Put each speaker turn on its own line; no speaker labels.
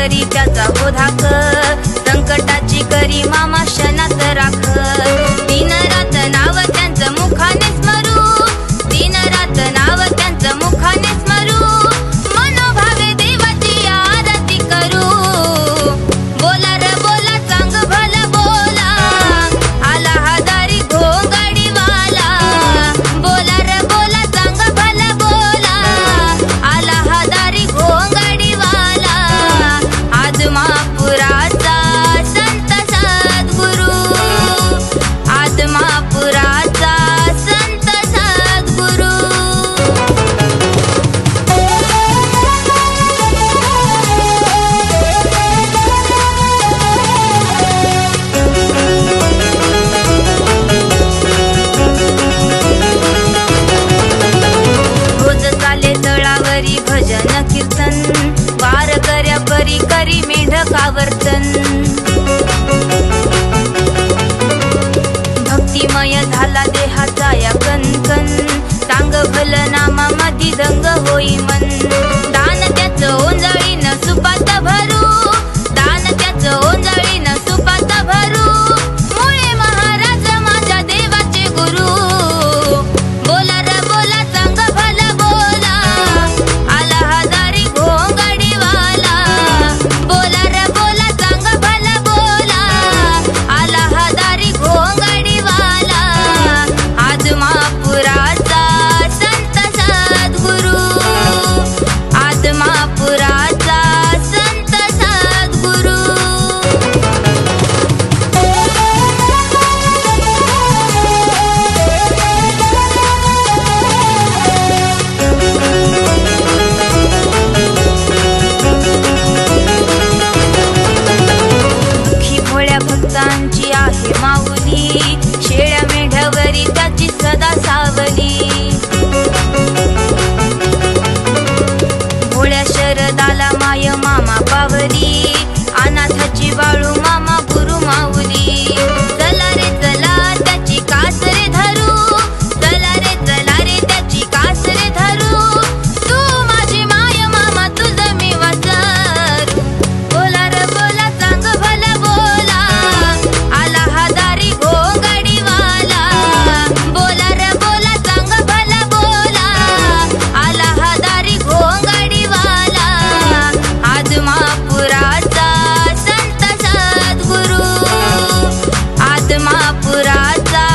करी त्याचा गोधाक संकटाची करी मामा कीर्तन वार कर्या परी करी मेढकावर्तन भक्तिमय झाला देहाचा या कणकण. सांग भल नामा मधी दंग होई मन. मापुराचा